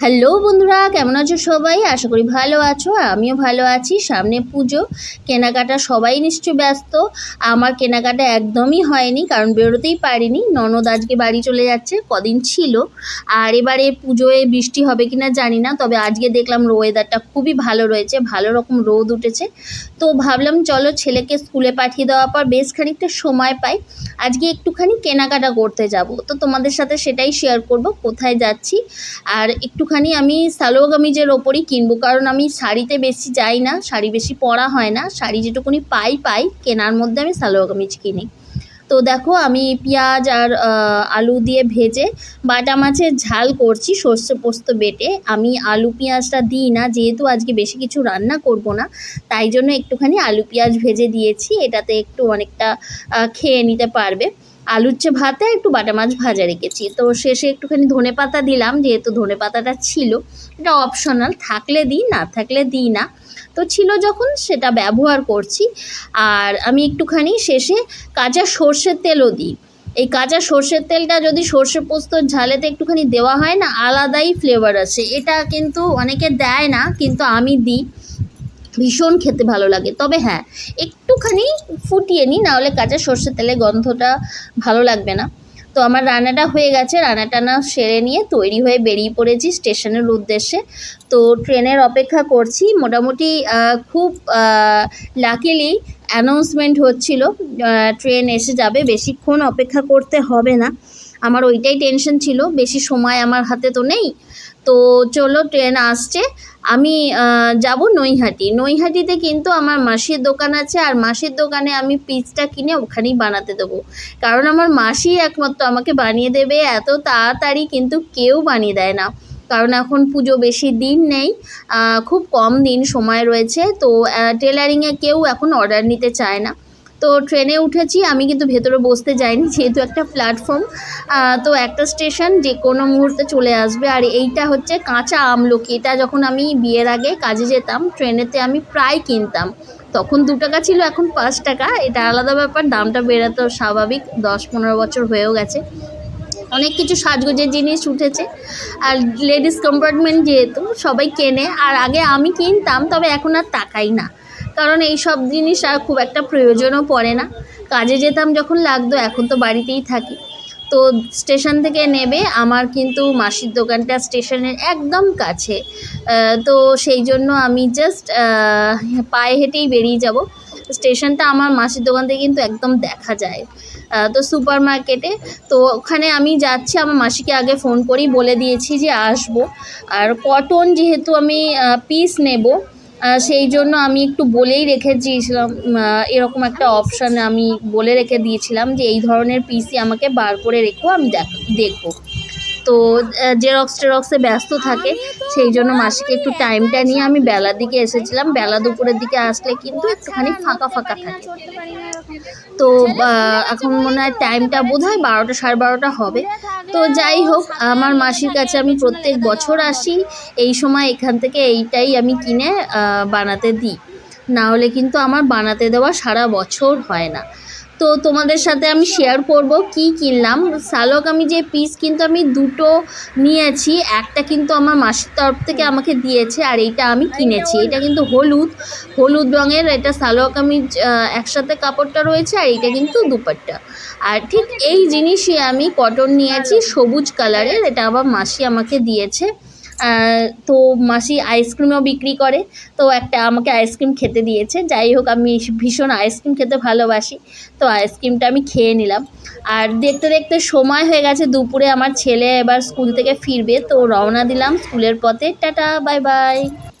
Hello বন্ধুরা, কেমন আছো সবাই? আশা করি ভালো আছো, আমিও ভালো আছি। সামনে পুজো, কেনাকাটা সবাই নিশ্চয়ই ব্যস্ত। আমার কেনাকাটা একদমই হয়নি, কারণ বেরোতেই পারিনি। ননদ আজকে বাড়ি চলে যাচ্ছে, কদিন ছিল। আর এবারে পুজোয় বৃষ্টি হবে কিনা জানি না, তবে আজকে দেখলাম ওয়েদারটা খুবই ভালো রয়েছে, ভালো রকম রোদ উঠেছে। তো ভাবলাম, চলো ছেলেকে স্কুলে পাঠিয়ে দেওয়ার পর বেশ খানিকটা সময় পাই। আজকে একটুখানি কেনাকাটা করতে যাব। তো তোমাদের সাথে সেটাই শেয়ার করব, কোথায় যাচ্ছি? আর একটুখানি আমি সালোয়ার কামিজের ওপরই কিনবো, কারণ আমি শাড়িতে বেশি যাই না, শাড়ি বেশি পরা হয় না, শাড়ি যেটুকুনি পাই পাই, কেনার মধ্যে আমি সালোয়ার কামিজ কিনি। তো দেখো আমি পেঁয়াজ আর আলু দিয়ে ভেজে বাটা মাছের ঝাল করছি সর্ষে পোস্ত বেটে। আমি আলু পেঁয়াজটা দিই না, যেহেতু আজকে বেশি কিছু রান্না করব না, তাই জন্য একটুখানি আলু পেঁয়াজ ভেজে দিয়েছি, এটাতে একটু অনেকটা খেয়ে নিতে পারবে। আলুর চেয়ে ভাতে একটু বাটা মাছ ভাজা রেখেছি। তো শেষে একটুখানি ধনে পাতা দিলাম, যেহেতু ধনে পাতাটা ছিল। এটা অপশনাল থাকলে দিই, না থাকলে দিই না। তো ছিল যখন, সেটা ব্যবহার করছি। আর আমি একটুখানি শেষে কাঁচা সর্ষের তেলও দিই। এই কাঁচা সর্ষের তেলটা যদি সর্ষে পোস্তর ঝালেতে একটুখানি দেওয়া হয় না, আলাদাই ফ্লেভার আছে এটা কিন্তু অনেকে দেয় না, কিন্তু আমি দিই। ভীষণ খেতে ভালো লাগে। তবে হ্যাঁ একটুখানি ফুটিয়ে নিই, নাহলে কাঁচা সর্ষের তেলের গন্ধটা ভালো লাগবে না। তো আমার রান্নাটা হয়ে গেছে রান্না টান্না সেরে নিয়ে তৈরি হয়ে বেরিয়ে পড়েছি স্টেশনের উদ্দেশ্যে। তো ট্রেনের অপেক্ষা করছি, মোটামুটি খুব লাকিলি অ্যানাউন্সমেন্ট হচ্ছিল ট্রেন এসে যাবে, বেশিক্ষণ অপেক্ষা করতে হবে না। আমার ওইটাই টেনশন ছিল, বেশি সময় আমার হাতে তো নেই। তো চলো ট্রেন আসছে। আমি যাব নৈহাটি। নৈহাটিতে কিন্তু আমার মাসির দোকান আছে, আর মাসির দোকানে আমি পিসটা কিনে ওখানেই বানাতে দেবো। কারণ আমার মাসি একমাত্র আমাকে বানিয়ে দেবে, এত তাড়াতাড়ি কিন্তু কেউ বানিয়ে দেয় না। কারণ এখন পুজো বেশি দিন নেই খুব কম দিন সময় রয়েছে। তো টেলারিংয়ে কেউ এখন অর্ডার নিতে চায় না। তো ট্রেনে উঠেছি, আমি কিন্তু ভেতরে বসতে যাইনি যেহেতু একটা প্ল্যাটফর্ম তো একটা স্টেশন যে কোনো মুহূর্তে চলে আসবে। আর এইটা হচ্ছে কাঁচা আমলকি, এটা যখন আমি বিয়ের আগে কাজে যেতাম, ট্রেনেতে আমি প্রায় কিনতাম। তখন দু টাকা ছিল, এখন পাঁচ টাকা। এটা আলাদা ব্যাপার, দামটা বেড়াতো স্বাভাবিক, দশ পনেরো বছর হয়েও গেছে। অনেক কিছু সাজগোজের জিনিস উঠেছে। আর লেডিস কম্পার্টমেন্ট যেহেতু, সবাই কেনে। আর আগে আমি কিনতাম, তবে এখন আর তাকাই না। কারণ এই সব জিনিস আর খুব একটা প্রয়োজনও পড়ে না। কাজে যেতাম যখন লাগতো, এখন তো বাড়িতেই থাকি। তো স্টেশন থেকে নেবে, আমার কিন্তু মাসির দোকানটা স্টেশনের একদম কাছে। তো সেই জন্য আমি জাস্ট পায়ে হেঁটেই বেরিয়ে যাব। স্টেশনটা আমার মাসির দোকান থেকে কিন্তু একদম দেখা যায়। তো সুপার মার্কেটে তো ওখানে আমি যাচ্ছি, আমার মাসিকে আগে ফোন করি, বলে দিয়েছি যে আসব। আর কটন যেহেতু আমি পিস নেব সেই জন্য আমি একটু বলেই রেখে দিয়েছিলাম এরকম একটা অপশান আমি বলে রেখে দিয়েছিলাম যে এই ধরনের পিসি আমাকে বার করে রেখো, আমি দেখ, দেখব। তো জেরক্স টেরক্সে ব্যস্ত থাকে, সেই জন্য মাসিকে একটু টাইমটা নিয়ে আমি বেলার দিকে এসেছিলাম। বেলা দুপুরের দিকে আসলে কিন্তু একটুখানি ফাঁকা ফাঁকা থাকে। তো এখন মনে হয় টাইমটা বোধ হয় বারোটা সাড়ে বারোটা হবে। তো যাই হোক, আমার মাসির কাছে আমি প্রত্যেক বছর আসি। এই সময় এখান থেকে এইটাই আমি কিনে বানাতে দিই। না হলে কিন্তু আমার বানাতে দেওয়া সারা বছর হয় না। তো তোমাদের সাথে আমি শেয়ার করব কি কিনলাম। শালক আমি যে পিস কিন্তু আমি দুটো নিয়েছি একটা কিন্তু আমার মাসির তরফ থেকে আমাকে দিয়েছে আর এইটা আমি কিনেছি। এটা কিন্তু হলুদ হলুদ রঙের এটা কামিজ আহ, একসাথে কাপড়টা রয়েছে আর এইটা কিন্তু দুপাট্টা। আর ঠিক এই জিনিসই আমি কটন নিয়েছি সবুজ কালারের এটা আবার মাসি আমাকে দিয়েছে। তো মাসি আইসক্রিমও বিক্রি করে। তো একটা আমাকে আইসক্রিম খেতে দিয়েছে। যাই হোক, আমি ভীষণ আইসক্রিম খেতে ভালোবাসি। তো আইসক্রিমটা আমি খেয়ে নিলাম। আর দেখতে দেখতে সময় হয়ে গেছে। দুপুরে আমার ছেলে এবার স্কুল থেকে ফিরবে। তো রওনা দিলাম স্কুলের পথে। Tata bye bye